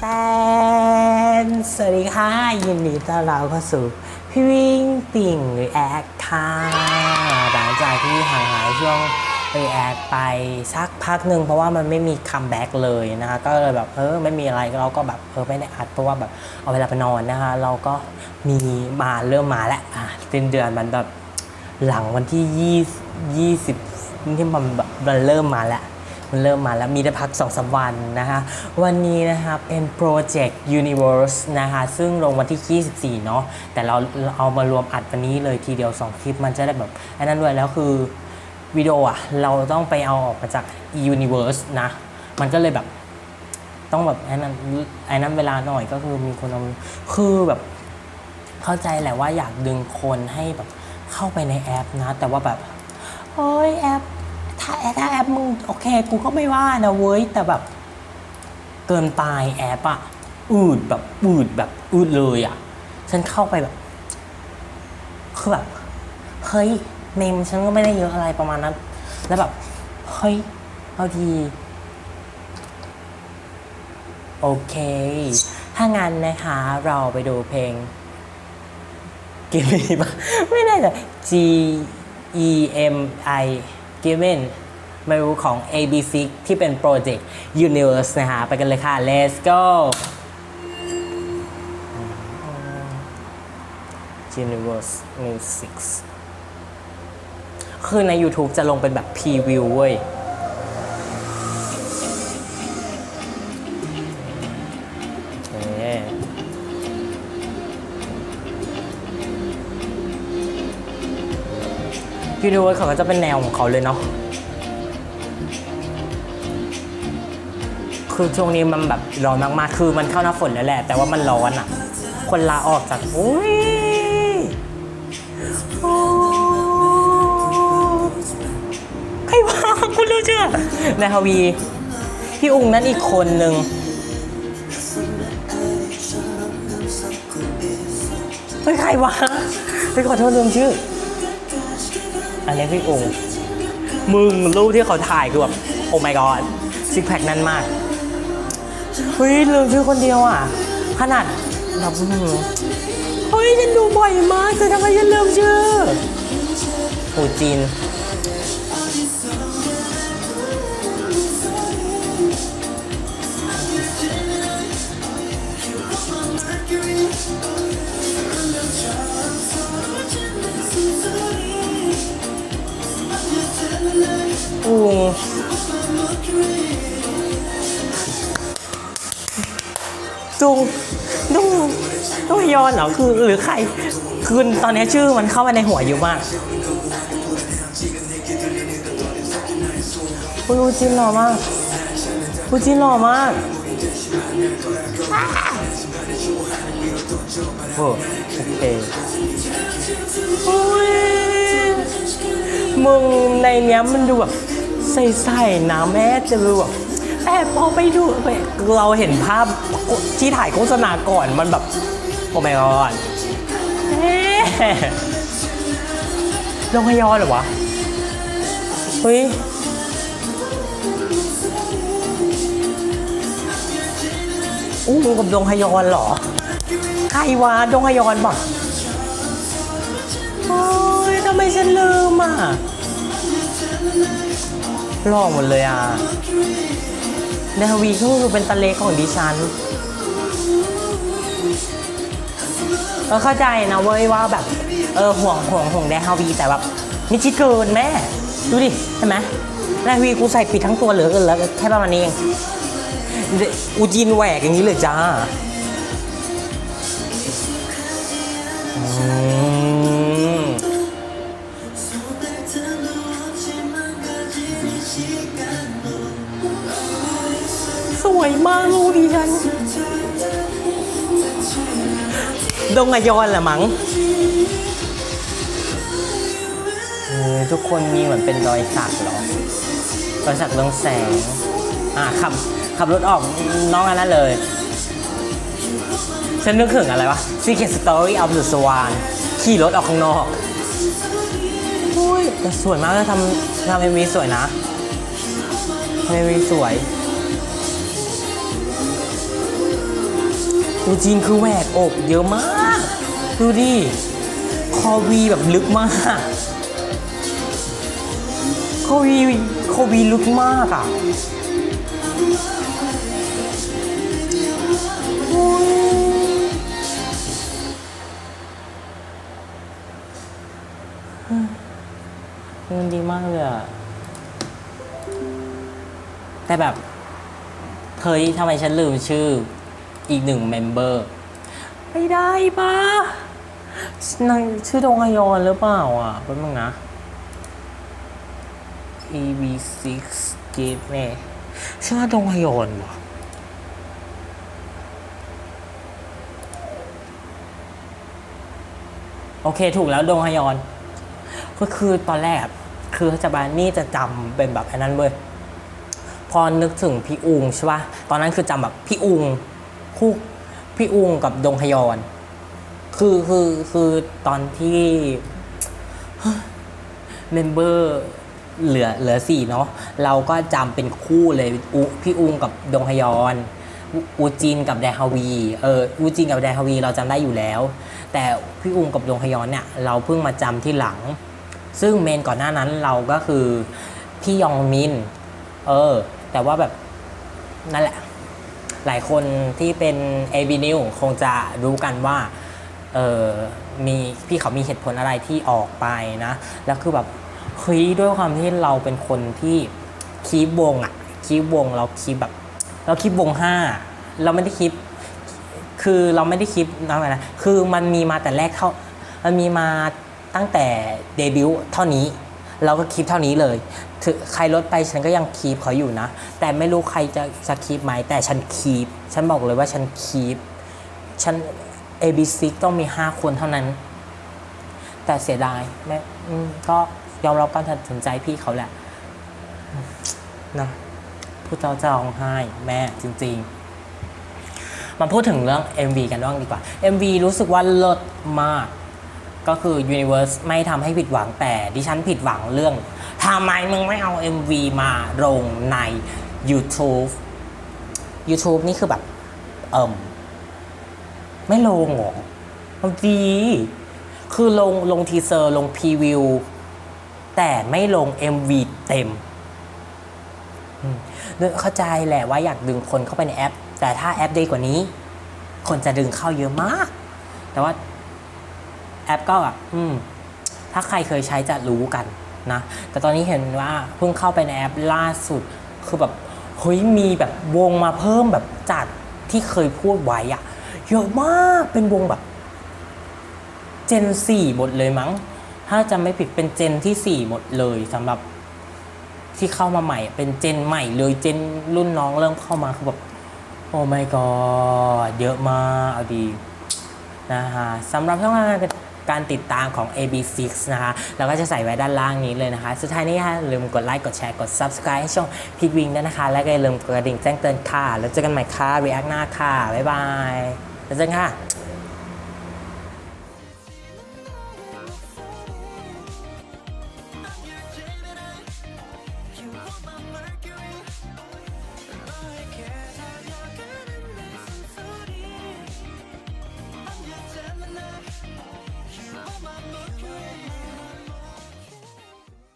แตนสวัสดีค่ะ ยินดีต้อนรับเข้าสู่พี่วิ่งติ่งหรือแอคค่ะหลังจากที่ห่างหายช่วงไปแอคไปสักพักหนึ่งเพราะว่ามันไม่มีคัมแบ็กเลยนะคะ ก็เลยแบบเออไม่มีอะไรเราก็แบบเออไม่ได้อัดเพราะว่าแบบเอาเวลาไปนอนนะคะ เราก็มีมาเริ่มมาแล้วอะสิ้นเดือนมันแบบหลังวันที่ยี่สิบ ที่มันมันเริ่มมาแล้วมันเริ่มมาแล้วมีได้พัก2อสวันนะคะวันนี้นะคะเป็นโปรเจกต์ Universe นะคะซึ่งลงวันที่ 24 เนาะแต่เราเอามารวมอัดวันนี้เลยทีเดียว 2 คลิปมันจะได้แบบอันนั้นด้วยแล้วคือวิดีโออะเราต้องไปเอาออกมาจาก Universe นะ มันก็เลยแบบต้องแบบไอ้นั้นไอ้นั้นเวลาหน่อยก็คือมีคนเอาคือแบบเข้าใจแหละว่าอยากดึงคนให้แบบเข้าไปในแอปนะ แต่ว่าแบบ เฮ้ยแอปถ้าแอปถ้าแอปมึงโอเค กูก็ไม่ว่านะเว้ย แต่แบบ เกินไปแอปอะอืดแบบอืดแบบอืดเลยอะฉันเข้าไปแบบคือแบบเฮ้ยเมมฉันก็ไม่ได้เยอะอะไรประมาณนั้น แล้วแบบเฮ้ยเอาดีโอเค ถ้างั้นนะคะ เราไปดูเพลงกิมมี่ปะไม่ได้แต่ G E M I Given ไม่รู้ของ ABC ที่เป็นโปรเจกต์ Universe นะฮะ ไปกันเลยค่ะ let's go Universe Music คือใน YouTube จะลงเป็นแบบพรีวิวเว้ย ยูเวิร์สเขาก็จะเป็นแนวของเขาเลยเนาะคือช่วงนี้มันแบบร้อนมากๆ คือมันเข้าหน้าฝนแล้วแหละ แต่ว่ามันร้อนอะ่ะ คนลาออกจากอุ้ยใครวะคุณรู้เชื่อนายฮาวี พี่อุงนั่นอีกคนนึงเฮ้ยใครวะไปขอโทษลืมชื่อ อันนี้พี่องค์มึงรูปที่เขาถ่ายคือแบบโอ้ my god ซิกแพคนั่นมาก เฮ้ยลืมชื่อคนเดียวอะ ขนาดแบบอื้อหือเฮ้ยฉันดูบ่อยมากแต่ทำไมฉันลืมชื่อโอ้จีน จุงดุงดุงยอนเหรอคือหรือใครคือตอนนี้ชื่อมันเข้ามาในหัวเยอะมากคุณอูจินหล่อมากอูจินหล่อมากโอ้โอเคโอ้ยมึงในเนี้ยมันดูแบบใส่ๆนะแม่จะดูแบบแต่ พอไปดูไปเราเห็นภาพที่ถ่ายโฆษณาก่อนมันแบบ โอ้ my god เอ๊ะโรงพยาบาลเหรอวะ เฮ้ยอู้กับดงฮยอนเหรอ ใครวะดงฮยอนบอกโอ้ยทำไมฉันลืมอะหล่อหมดเลยอะ เนฮวีก็คือเป็นตะเลของดิฉันเออเข้าใจนะเว้ยว่าแบบเออห่วงห่วงห่วงแดฮาวีแต่แบบมิชิเกินแม่ ดูดิเห็นไหมแดฮาวีกูใส่ปิดทั้งตัวเหลือเกินแล้วแค่ประมาณนี้เองอูจีนแหวกอย่างนี้เลยจ้าอืม สวยมากลูกดิฉัน ดงอยอนแหละมั้งเออทุกคนมีเหมือนเป็นรอยสักเหรอ รอยสักเรืองแสง อะขับขับรถออกน้องอันนั้นเลย ฉันนึกถึงอะไรวะ Secret Story of the Swan ขี่รถออกข้างนอกอุ้ยแต่สวยมากเลยทำทำเอ็มวีสวยนะเมวีสวย อูจีนคือแหวกอกเยอะมาก ดูดิ คอวีแบบลึกมากคอวีคอวีลึกมากอะโอ้ยมันดีมากเลยอะแต่แบบเฮ้ยทำไมฉันลืมชื่อ อีกหนึ่งเมมเบอร์ไม่ได้ปะนางชื่อดงฮยอนหรือเปล่าอะแป๊บนึงนะ EB6 Give เน่ชื่อว่าดงฮยอนวะโอเคถูกแล้วดงฮยอน ก็คือตอนแรกคือจะบานี่จะจำเป็นแบบอันนั้นเว้ยพอนึกถึงพี่อุงใช่ปะตอนนั้นคือจำแบบพี่อุง คู่พี่อุงกับดงฮยอน คือคือคือตอนที่เมมเบอร์เหลือเหลือสี่เนาะเราก็จำเป็นคู่เลยอุพี่อุงกับดงฮยอนอูจินกับแดฮาวีเอออูจินกับแดฮาวีเราจำได้อยู่แล้ว แต่พี่อุงกับดงฮยอนเนี่ยเราเพิ่งมาจำที่หลัง ซึ่งเมนก่อนหน้านั้นเราก็คือพี่ยองมิน เออ แต่ว่าแบบนั่นแหละ หลายคนที่เป็น a b n e w คงจะรู้กันว่าเออมีพี่เขามีเหตุผลอะไรที่ออกไปนะ แล้วคือแบบเฮ้ยด้วยความที่เราเป็นคนที่คีบวงอะคีบวงเราคีบแบบ เราคีบวงห้าเราไม่ได้คีบคือเราไม่ได้คีบนะไงนะคือมันมีมาแต่แรกเท่ามันมีมาตั้งแต่เดบิวต์เท่านี้ เราก็คีบเท่านี้เลยถึงใครลดไปฉันก็ยังคีบเขาอยู่นะ แต่ไม่รู้ใครจะจะคีบไหมแต่ฉันคีบฉันบอกเลยว่าฉันคีบฉัน ABC ต้องมี 5 คนเท่านั้น แต่เสียดายแม่ก็ยอมรับการตัดสินใจพี่เขาแหละนะผู้เจ้าจะร้องไห้แม่จริง ๆ มาพูดถึงเรื่อง MV กันบ้างดีกว่า MV รู้สึกว่าเลิศมาก ก็คือ Universe ไม่ทำให้ผิดหวังแต่ดิฉันผิดหวังเรื่องทำไมมึงไม่เอา MV มาลงใน YouTube YouTube นี่คือแบบ เอิ่มไม่ลงหรอมันดีคือลงลงทีเซอร์ลงพรีวิว แต่ไม่ลง MV เต็มอืมเข้าใจแหละว่าอยากดึงคนเข้าไปในแอป แต่ถ้าแอปดีกว่านี้ คนจะดึงเข้าเยอะมาก แต่ว่า แอปก็แบบอืมถ้าใครเคยใช้จะรู้กันนะ แต่ตอนนี้เห็นว่าเพิ่งเข้าไปในแอปล่าสุด คือแบบเฮ้ยมีแบบวงมาเพิ่มแบบจากที่เคยพูดไว้อะเยอะมากเป็นวงแบบ เจนสี่หมดเลยมั้ง ถ้าจำไม่ผิดเป็นเจนที่สี่หมดเลยสำหรับที่เข้ามาใหม่ เป็นเจนใหม่เลยเจนรุ่นน้องเริ่มเข้ามาคือแบบโอ้ my god เยอะมากเอาดีนะฮะสำหรับช่องทางการ การติดตามของ AB6 นะคะเราก็จะใส่ไว้ด้านล่างนี้เลยนะคะ สุดท้ายนี้ค่ะอย่าลืมกดไลค์กดแชร์กด Subscribe ให้ช่องพีทวิงด้วยนะคะ และก็อย่าลืมกดกระดิ่งแจ้งเตือนค่ะ แล้วเจอกันใหม่ค่ะ react หน้าค่ะ บ๊ายบายแล้วเจอกันค่ะ